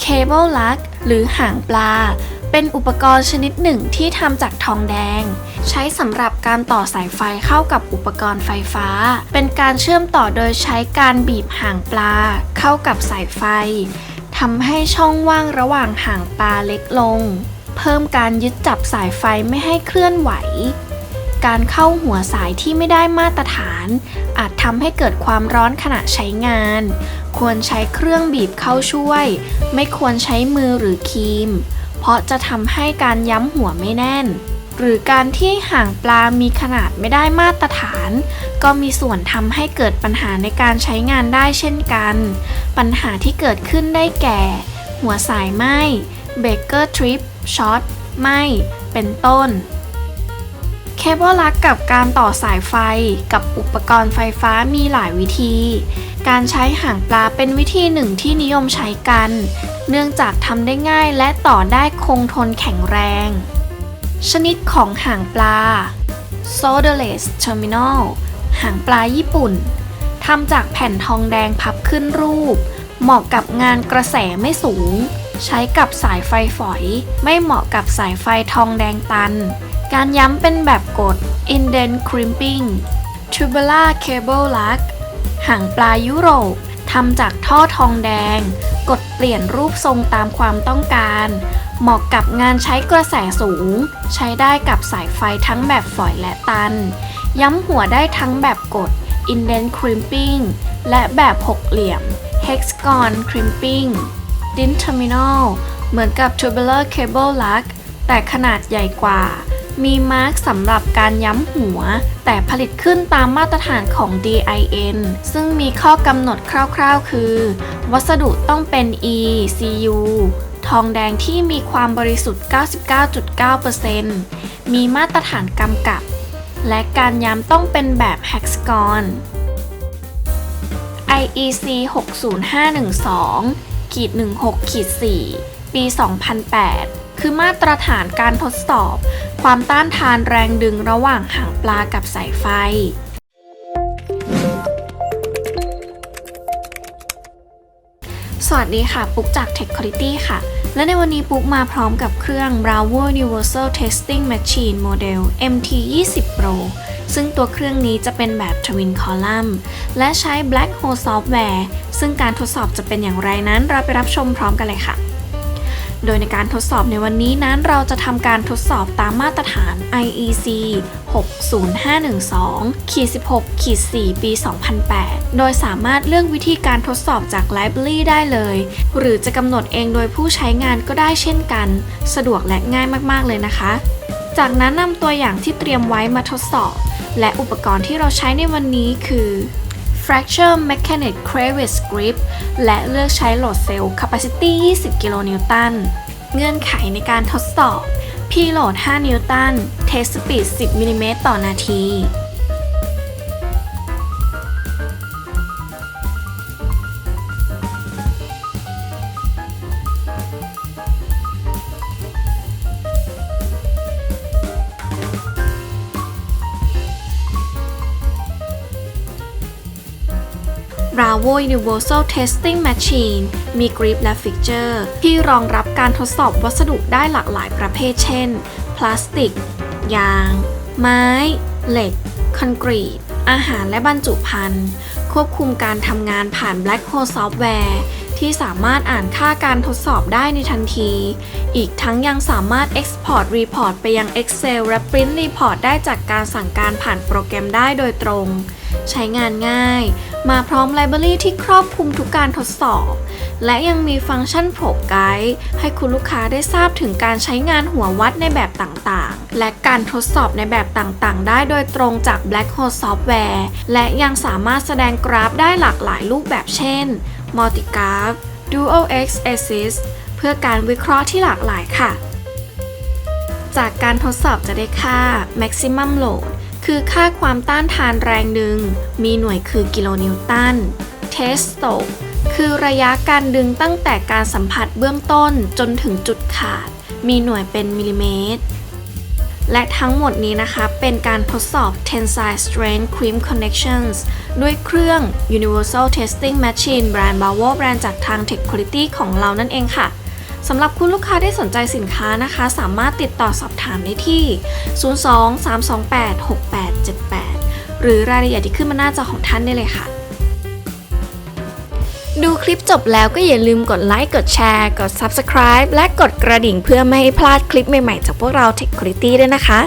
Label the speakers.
Speaker 1: เคเบิลลักหรือหางปลา เป็นอุปกรณ์ชนิดหนึ่งที่ทำจากทองแดง ใช้สำหรับการต่อสายไฟเข้ากับอุปกรณ์ไฟฟ้า เป็นการเชื่อมต่อโดยใช้การบีบหางปลา เข้ากับสายไฟทำให้ช่องว่างระหว่างหางปลาเล็กลง เพิ่มการยึดจับสายไฟไม่ให้เคลื่อนไหว การเข้าหัวสายที่ไม่ได้มาตรฐาน อาจทำให้เกิดความร้อนขณะใช้งาน ควรใช้เครื่องบีบเข้าช่วย ไม่ควรใช้มือหรือครีม เพราะจะทำให้การย้ำหัวไม่แน่น หรือการที่ห่างปลามีขนาดไม่ได้มาตรฐาน ก็มีส่วนทำให้เกิดปัญหาในการใช้งานได้เช่นกัน ปัญหาที่เกิดขึ้นได้แก่ หัวสายไหมเบเกอร์ทริปช็อตไหมเป็นต้น เคเบิลลักกับการต่อสายไฟกับอุปกรณ์ไฟฟ้ามีหลายวิธี การใช้หางปลาเป็นวิธีหนึ่งที่นิยมใช้กัน เนื่องจากทำได้ง่ายและต่อได้คงทนแข็งแรง ชนิดของหางปลา Solderless Terminal หางปลาญี่ปุ่นทำจากแผ่นทองแดงพับขึ้นรูป เหมาะกับงานกระแสไม่สูง ใช้กับสายไฟฝอย ไม่เหมาะกับสายไฟทองแดงตัน การย้ำเป็นแบบกด indent crimping tubular cable lug หางปลายุโรปทำจากท่อทองแดง กดเปลี่ยนรูปทรงตามความต้องการ เหมาะกับงานใช้กระแสสูง ใช้ได้กับสายไฟทั้งแบบฝอยและตัน ย้ำหัวได้ทั้งแบบกด indent crimping และแบบหกเหลี่ยม hexagon crimping din terminal เหมือนกับ tubular cable lug แต่ขนาดใหญ่กว่า มีมาร์กสำหรับการย้ำหัว แต่ผลิตขึ้นตามมาตรฐานของ DIN ซึ่งมีข้อกำหนดคร่าวๆ คือ วัสดุต้องเป็น ECU ทองแดงที่มีความบริสุทธิ์ 99.9%มีมาตรฐานกำกับ และการย้ำต้องเป็นแบบ hexagon IEC 60512ขีด16ขีด4ปี 2008 คือมาตรฐานการทดสอบ ความต้านทานแรงดึงระหว่างหางปลากับสายไฟสวัสดีค่ะ ปุ๊กจาก Tech Quality ค่ะ และในวันนี้ปุ๊กมาพร้อมกับเครื่อง Bravo Universal Testing Machine Model MT20 Pro ซึ่งตัวเครื่องนี้จะเป็นแบบ Twin Column และใช้ Black Hole Software ซึ่งการทดสอบจะเป็นอย่างไรนั้นเราไปรับชมพร้อมกันเลยค่ะ โดยในการทดสอบในวันนี้นั้นเราจะทำการทดสอบตามมาตรฐาน IEC 60512ขีด16ขีด4ปี 2008 โดยสามารถเลือกวิธีการทดสอบจาก Library ได้เลย หรือจะกำหนดเองโดยผู้ใช้งานก็ได้เช่นกัน สะดวกและง่ายมากๆเลยนะคะ จากนั้นนำตัวอย่างที่เตรียมไว้มาทดสอบ และอุปกรณ์ที่เราใช้ในวันนี้คือ Fracture Mechanic Crevice Grip และเลือกใช้โหลดเซลล์ Capacity 20 กิโลนิวตัน เงื่อนไขในการทดสอบ P โหลด 5 นิวตัน Test Speed 10มิลลิเมตรต่อนาที Bravo Universal Testing Machine มีกริปและฟิกเจอร์ ที่รองรับการทดสอบวัสดุได้หลากหลายประเภทเช่น พลาสติก ยาง ไม้ เหล็ก คอนกรีต อาหารและบรรจุภัณฑ์ ควบคุมการทำงานผ่าน Black Hole Software ที่สามารถอ่านค่าการทดสอบได้ในทันที อีกทั้งยังสามารถ Export Report ไปยัง Excel และ Print Report ได้จากการสั่งการผ่านโปรแกรมได้โดยตรง ใช้งานง่าย มาพร้อมไลบรารีที่ครอบคลุมทุกการทดสอบ และยังมีฟังก์ชันโผล่ไกด์ให้คุณลูกค้าได้ทราบถึงการใช้งานหัววัดในแบบต่างๆ และการทดสอบในแบบต่างๆ ได้โดยตรงจาก Black Hole Software และยังสามารถแสดงกราฟได้หลากหลายรูปแบบเช่น Multigraph Dual X Axis เพื่อการวิเคราะห์ที่หลากหลายค่ะ จากการทดสอบจะได้ค่า maximum load คือค่าความต้านทานแรงดึง มีหน่วยคือกิโลนิวตัน test stroke คือระยะการดึงตั้งแต่การสัมผัสเบื้องต้นจนถึงจุดขาด มีหน่วยเป็นมิลลิเมตร และทั้งหมดนี้นะคะเป็นการทดสอบ Tensile Strength Crimp Connections ด้วยเครื่อง Universal Testing Machine แบรนด์ Bravo แบรนด์จากทาง Tech Quality ของเรานั่นเองค่ะ สำหรับคุณลูกค้าที่สนใจสินค้านะคะ สามารถติดต่อสอบถามได้ที่ 02-328-6878 หรือรายละเอียดที่ขึ้นมาหน้าจอของท่านได้เลยค่ะ ดูคลิปจบแล้วก็อย่าลืมกดไลค์ กดแชร์ กด Subscribe และกดกระดิ่งเพื่อไม่ให้พลาดคลิปใหม่ๆ จากพวกเรา Tech Quality ด้วยนะคะ